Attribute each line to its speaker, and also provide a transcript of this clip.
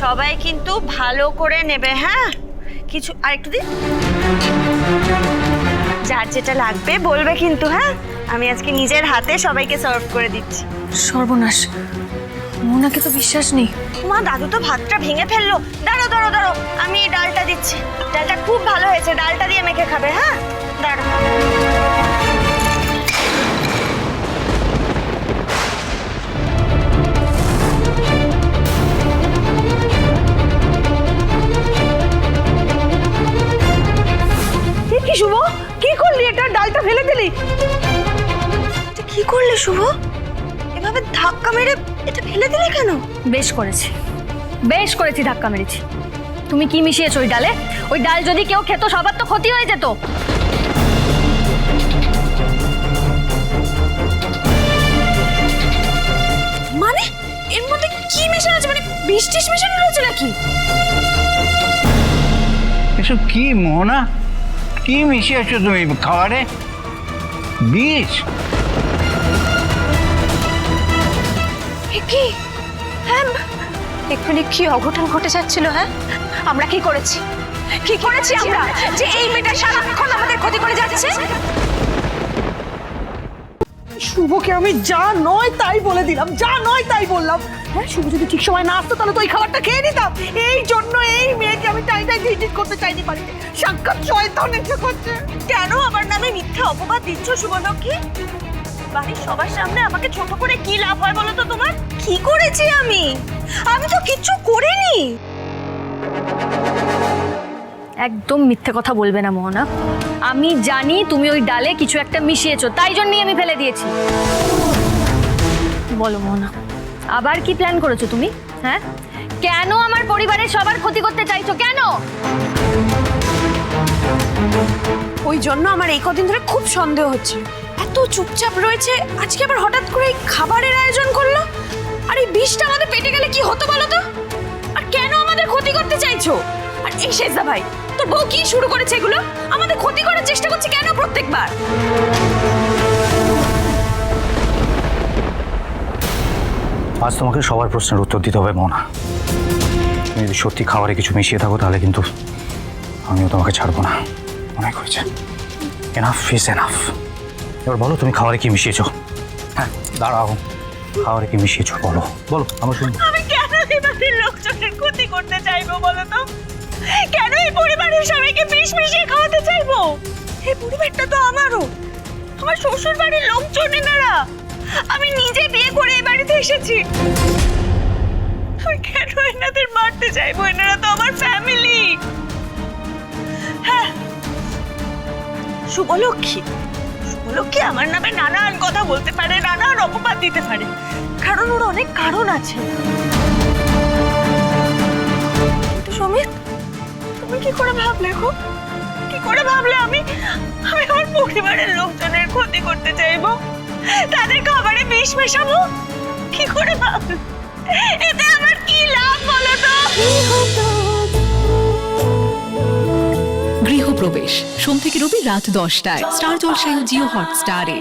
Speaker 1: সবাই কিন্তু ভালো করে নেবে হ্যাঁ? কিছু আর একটু দিন যার যেটা লাগবে বলবে কিন্তু হ্যাঁ? আমি আজকে নিজের হাতে সবাইকে সার্ভ করে দিচ্ছি।
Speaker 2: সর্বনাশ। মোনাকে তো বিশ্বাস নেই।
Speaker 1: মা দাদু তো ভাতটা ভেঙে ফেলল। দাঁড়ো দাঁড়ো দাঁড়ো আমি ডালটা দিচ্ছি। ডালটা খুব ভালো হয়েছে। ডালটা দিয়ে মেখে খাবে হ্যাঁ? দাঁড়ো
Speaker 3: করলি এটা ডালটা ফেলে দিলি?
Speaker 1: কি করলে শুভ? এভাবে ধাক্কা মেরে এটা ফেলে দিলে কেন?
Speaker 2: বেশ করেছি। বেশ করেছি ধাক্কা মেরেছি। তুমি কি মিশিয়েছো ওই ডালে? ওই ডাল যদি কেউ খেত সবার তো ক্ষতি হয়ে যেত।
Speaker 3: মানে এর মধ্যে কি মেশানো আছে? মানে বিষ টিস মেশানো রয়েছে নাকি?
Speaker 4: এসব কি মোহনা? কি মিশিয়েছো তুমি খাবারে?
Speaker 3: কি? হ্যাঁ এখানে কি অঘটন ঘটে যাচ্ছিল হ্যাঁ? আমরা কি করেছি? কি করেছি আমরা? যে এই মেয়েটা সারাক্ষণ আমাদের ক্ষতি করে যাচ্ছে?
Speaker 5: শুভকে আমি যা নয় তাই বলে দিলাম যা নয় তাই বললাম। হ্যাঁ শুভ যদি ঠিক সময় না আসতো তাহলে তো ওই খাবারটা খেয়ে নিতাম। এই জন্য এই আমি টাই টাই ভিজিট করতে চাইনি বাড়িতে। সাক্ষাৎ শয়তান এসে করছে।
Speaker 1: কেন আমার নামে মিথ্যা অপবাদ দিচ্ছ শুভলক্ষ্মী? বাড়ির সবার সামনে আমাকে ছোট করে কি লাভ হয় বলো তো তোমার? কি করেছি আমি? আমি তো কিচ্ছু করিনি।
Speaker 2: একদম মিথ্যে কথা বলবে না মোহনা। আমি জানি তুমি ওই ডালে কিছু একটা মিশিয়েছো তাই জন্যই আমি ফেলে দিয়েছি। বলো মোহনা আবার কি প্ল্যান করেছ তুমি? হ্যাঁ? কেন আমার পরিবারের সবার ক্ষতি করতে চাইছো? কেন?
Speaker 3: ওই জন্য আমার এই কদিন ধরে খুব সন্দেহ হচ্ছে। এত চুপচাপ রয়েছে, আজকে আবার হঠাৎ করে এই খাবারের আয়োজন করল? আর এই বিষটা আমাদের পেটে গেলে কি হতো বলো তো? আর কেন আমাদের ক্ষতি করতে চাইছো? আর এই শেষদা ভাই, তোর বউ কি শুরু করেছে এগুলো? আমাদের ক্ষতি করার চেষ্টা করছে কেন প্রত্যেকবার?
Speaker 4: আজ তোমাকে সবার প্রশ্নের উত্তর দিতে হবে মোহনা তুমি যদি সত্যি খাবারে কিছু মিশিয়ে থাকো, তাহলে কিন্তু আমিও তোমাকে ছাড়বো না। অনেক হয়েছে। এনাফ ইজ এনাফ এবার বলো, তুমি খাবারে কি মিশিয়েছো? হ্যাঁ দাঁড়াও। খাবারে কি মিশিয়েছো, বলো। বলো, আমার শুনব।
Speaker 1: আমি কেন এই বাড়ির লোকজনের ক্ষতি করতে চাইব বলো তো? কেন এই পরিবারের সবাইকে বিষ মিশিয়ে খাওয়াতে চাইব? এই পরিবারটা তো আমারও। আমার শ্বশুর বাড়ির লোকজন এনারা। আমি নিজে বিয়ে করে বাড়িতে এসেছি। আমি কেন এনাদের মারতে চাইব? এনারা তো আমার ফ্যামিলি হ্যাঁ। শুভলক্ষ্মী। শুভলক্ষ্মী আমার নামে নানান কথা বলতে পারে, নানান অপবাদ দিতে পারে। কারণ ওর অনেক কারণ আছে। কিন্তু তুমি কি করে ভাবলে গো? কি করে ভাবলে আমি? আমি আমার পরিবারের লোকজনের ক্ষতি করতে চাইব। তাদের খাবারে বিষ মেশাবো? কি করে এতে আমার কি লাভ বলো তো?
Speaker 6: গৃহপ্রবেশ। সোম থেকে রবি রাত দশটায়। স্টার জলসায় জিও হটস্টারে।